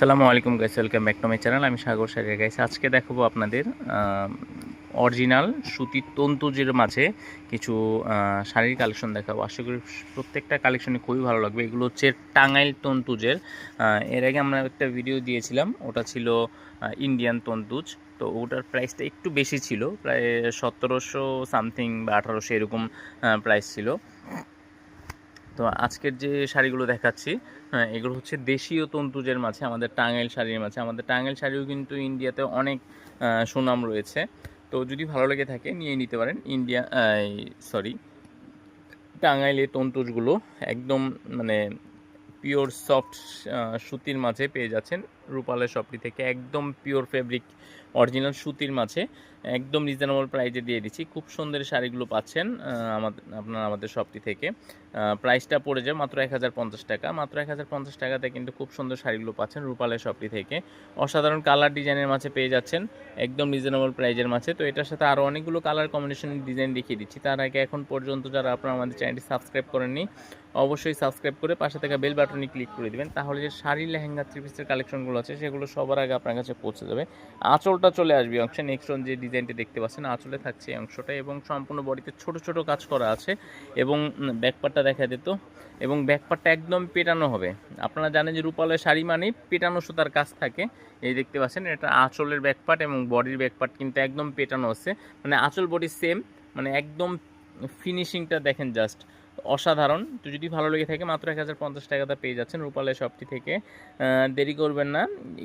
আসসালামু আলাইকুম guys welcome back to my channel আমি সাগর সারিয়া। গাইস আজকে দেখাবো আপনাদের অরিজিনাল সুতির তন্তুজের মাঝে কিছু শাড়ির কালেকশন দেখাবো। আশা করি প্রত্যেকটা কালেকশনই খুবই ভালো লাগবে। এগুলো হচ্ছে টাঙ্গাইল তন্তুজের। এর আগে আমরা একটা ভিডিও দিয়েছিলাম, ওটা ছিল ইন্ডিয়ান তন্তুজ। তো ওটার প্রাইসটা একটু বেশি ছিল, প্রায় সতেরোশো সামথিং বা আঠারোশো এরকম প্রাইস ছিল। তো আজকের যে শাড়িগুলো দেখাচ্ছি হ্যাঁ এগুলো হচ্ছে দেশীয় তন্তুজের মাঝে, আমাদের টাঙ্গাইল শাড়ির মাঝে। আমাদের টাঙ্গাইল শাড়িও কিন্তু ইন্ডিয়াতে অনেক সুনাম রয়েছে। তো যদি ভালো লেগে থাকে, নিয়ে নিতে পারেন। ইন্ডিয়া সরি টাঙ্গাইলে তন্তুজগুলো একদম মানে পিওর সফট সুতির মাঝে পেয়ে যাচ্ছেন। রূপালের শপটি থেকে একদম পিওর ফেব্রিক অরিজিনাল সুতির মাঝে, একদম রিজনেবল প্রাইজে দিয়ে দিচ্ছি। খুব সুন্দর শাড়িগুলো পাচ্ছেন আমাদের আপনার আমাদের শপটি থেকে। প্রাইসটা পড়ে যায় মাত্র এক হাজার পঞ্চাশ টাকা। মাত্র এক হাজার পঞ্চাশ টাকাতে কিন্তু খুব সুন্দর শাড়িগুলো পাচ্ছেন রূপালের শপটি থেকে। অসাধারণ কালার ডিজাইনের মাঝে পেয়ে যাচ্ছেন, একদম রিজনেবল প্রাইজের মাঝে। তো এটার সাথে আরও অনেকগুলো কালার কম্বিনেশনের ডিজাইন দেখিয়ে দিচ্ছি। তার আগে এখন পর্যন্ত যারা আপনারা আমাদের চ্যানেলটি সাবস্ক্রাইব করেননি, অবশ্যই সাবস্ক্রাইব করে পাশে থাকা বেল বাটনে ক্লিক করে দিবেন। তাহলে যে শাড়ি লেহেঙ্গা থ্রি পিসের কালেকশনগুলো আছে, সেগুলো সবার আগে আপনার কাছে পৌঁছে যাবে। আঁচলটা চলে আসবে অংশে। নেক্সট যে ডিজাইনটি দেখতে পাচ্ছেন, আঁচলে থাকছে এই অংশটা এবং সম্পূর্ণ বডিতে ছোট ছোট কাজ করা আছে এবং ব্যাকপারটা দেখা দিত এবং ব্যাকপারটা একদম পেটানো হবে। আপনারা জানেন যে রূপালের শাড়ি মানে পেটানো সুতার কাজ থাকে। এই দেখতে পাচ্ছেন, এটা আঁচলের ব্যাকপার্ট এবং বডির ব্যাকপার্ট কিন্তু একদম পেটানো আছে। মানে আঁচল বডি সেম মানে একদম ফিনিশিংটা দেখেন জাস্ট অসাধারণ। তো যদি ভালো লেগে থাকে, মাত্র এক হাজার পঞ্চাশ টাকাটা পেয়ে যাচ্ছেন রূপালয় শপটি থেকে। দেরি করবেন না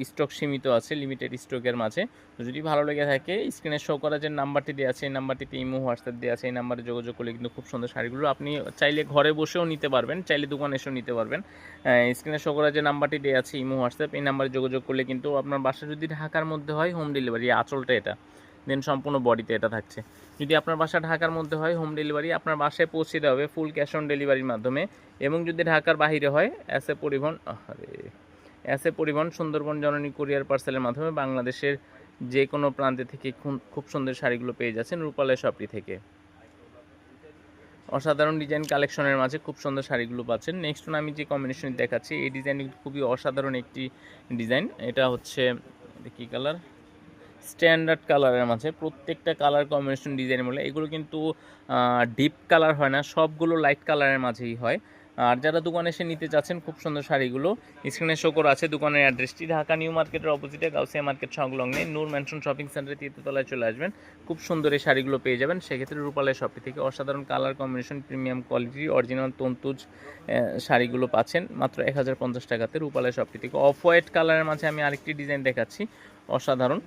স্টক সীমিত আছে লিমিটেড স্টকের মাঝে। তো যদি ভালো লেগে থাকে স্ক্রিনে শো করা যে নাম্বারটি দেওয়া আছে, এই নাম্বারটিতে ইমো, হোয়াটসঅ্যাপ দেওয়া আছে, এই নাম্বারে যোগাযোগ করলে কিন্তু খুব সুন্দর শাড়িগুলো আপনি চাইলে ঘরে বসেও নিতে পারবেন, চাইলে দোকানে এসেও নিতে পারবেন। স্ক্রিনে শো করা যে নাম্বারটি দেওয়া আছে, ইমো, হোয়াটসঅ্যাপ, এই নাম্বারে যোগাযোগ করলে কিন্তু আপনার বাসা যদি ঢাকার মধ্যে হয় হোম ডেলিভারি আচলটা এটা। দেন সম্পূর্ণ বডিতে এটা থাকছে। যদি আপনার বাসা ঢাকার মধ্যে হয় হোম ডেলিভারি আপনার বাসায় পৌঁছে দেওয়া হবে ফুল ক্যাশ অন ডেলিভারির মাধ্যমে। এবং যদি ঢাকার বাইরে হয় এসে পরিবহন এসে পরিবহন সুন্দরবন জননী কুরিয়ার পার্সেলের মাধ্যমে বাংলাদেশের যে কোনো প্রান্তে থেকে খুব সুন্দর শাড়িগুলো পেয়ে যাচ্ছেন রূপালয় শপটি থেকে। অসাধারণ ডিজাইন কালেকশনের মাঝে খুব সুন্দর শাড়িগুলো পাচ্ছেন। নেক্সট আমি যে কম্বিনেশন দেখাচ্ছি, এই ডিজাইন খুবই অসাধারণ একটি ডিজাইন এটা হচ্ছে কী কালার স্ট্যান্ডার্ড কালারের মাঝে প্রত্যেকটা কালার কম্বিনেশন ডিজাইন বলে, এগুলো কিন্তু ডিপ কালার হয় না, সবগুলো লাইট কালারের মাঝেই হয়। আর যারা দোকানে এসে নিতে চাচ্ছেন খুব সুন্দর শাড়িগুলো। স্ক্রিনে শো করা আছে দোকানের অ্যাড্রেসটি ঢাকা নিউ মার্কেটের অপোজিটে, গাউসিয়া মার্কেট সংলগ্নে, নূর ম্যানশন শপিং সেন্টারে তৃতীয়তলায় চলে আসবেন। খুব সুন্দর এই শাড়িগুলো পেয়ে যাবেন। সেক্ষেত্রে রূপালয় শপটি থেকে অসাধারণ colour combination premium quality original Tantuj শাড়িগুলো পাচ্ছেন। মাত্র এক হাজার পঞ্চাশ টাকাতে রূপালয় শপটি থেকে অফ হোয়াইট কালারের মাঝে আমি আরেকটি ডিজাইন দেখাচ্ছি। অসাধারণ।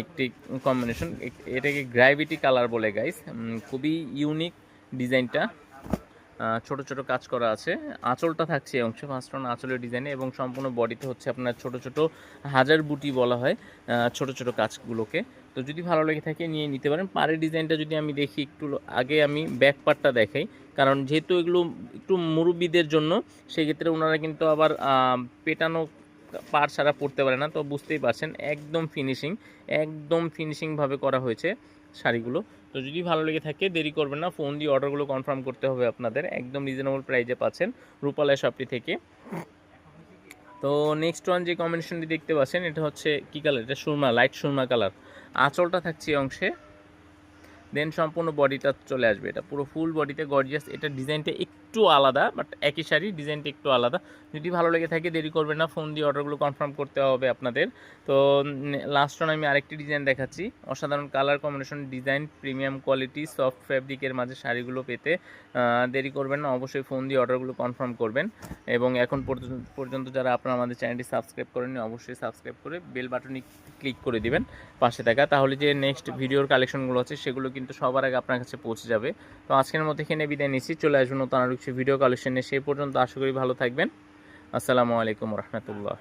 একটি কম্বিনেশন এটাকে গ্র্যাভিটি কালার বলে গাইস খুবই ইউনিক ডিজাইনটা। ছোট ছোট কাজ করা আছে। আঁচলটা থাকছে অংশে ফার্স্ট অন আঁচলের ডিজাইনে এবং সম্পূর্ণ বডিতে হচ্ছে আপনার ছোট ছোট হাজার বুটি বলা হয় ছোট ছোট কাজগুলোকে। তো যদি ভালো লেগে থাকে, নিয়ে নিতে পারেন। পাড়ের ডিজাইনটা যদি আমি দেখি, একটু আগে আমি ব্যাক পার্টটা দেখাই। কারণ যেহেতু এগুলো একটু মুরব্বীদের জন্য, সেক্ষেত্রে ওনারা কিন্তু আবার পেটানো পার ছাড়া পড়তে পারে না, তো বুঝতেই পারছেন, একদম ফিনিশিং একদম ফিনিশিংভাবে করা হয়েছে শাড়িগুলো। তো যদি ভালো লেগে থাকে, দেরি করবেন না ফোন দিয়ে অর্ডারগুলো কনফার্ম করতে হবে আপনাদের, একদম রিজনেবল প্রাইজে পাচ্ছেন রূপালয় শপটি থেকে। তো নেক্সট ওয়ান যে কম্বিনেশনটি দেখতে পাচ্ছেন, এটা হচ্ছে কি কালার এটা সুরমা লাইট সুরমা কালার আঁচলটা থাকছে এই অংশে। দেন সম্পূর্ণ বডিটা চলে আসবে, এটা পুরো ফুল বডিতে গর্জিয়াস এটা ডিজাইনটা একটু আলাদা বাট একই শাড়ি ডিজাইনটা একটু আলাদা। যদি ভালো লেগে থাকে, দেরি করবেন না ফোন দিয়ে অর্ডারগুলো কনফার্ম করতে হবে আপনাদের। তো লাস্ট অন আমি আরেকটি ডিজাইন দেখাচ্ছি। অসাধারণ colour combination design premium quality soft ফ্যাব্রিকের মাঝে শাড়িগুলো পেতে দেরি করবেন না, অবশ্যই ফোন দিয়ে অর্ডারগুলো কনফার্ম করবেন। এবং এখন পর্যন্ত- পর্যন্ত যারা আপনারা আমাদের চ্যানেলটি সাবস্ক্রাইব করেননি, অবশ্যই সাবস্ক্রাইব করে বেল বাটনে ক্লিক করে দিবেন, পাশে থাকা। তাহলে যে নেক্সট ভিডিওর কালেকশনগুলো আছে, সেগুলো কিন্তু সবার আগে আপনার কাছে পৌঁছে যাবে। তো আজকের মতো এখানে বিদায় নিচ্ছি। চলে আসবেন নতুন আরও কিছু ভিডিও কালেকশনে সেই পর্যন্ত। আশা করি ভালো থাকবেন। আসসালামু আলাইকুম রহমতুল্লাহ।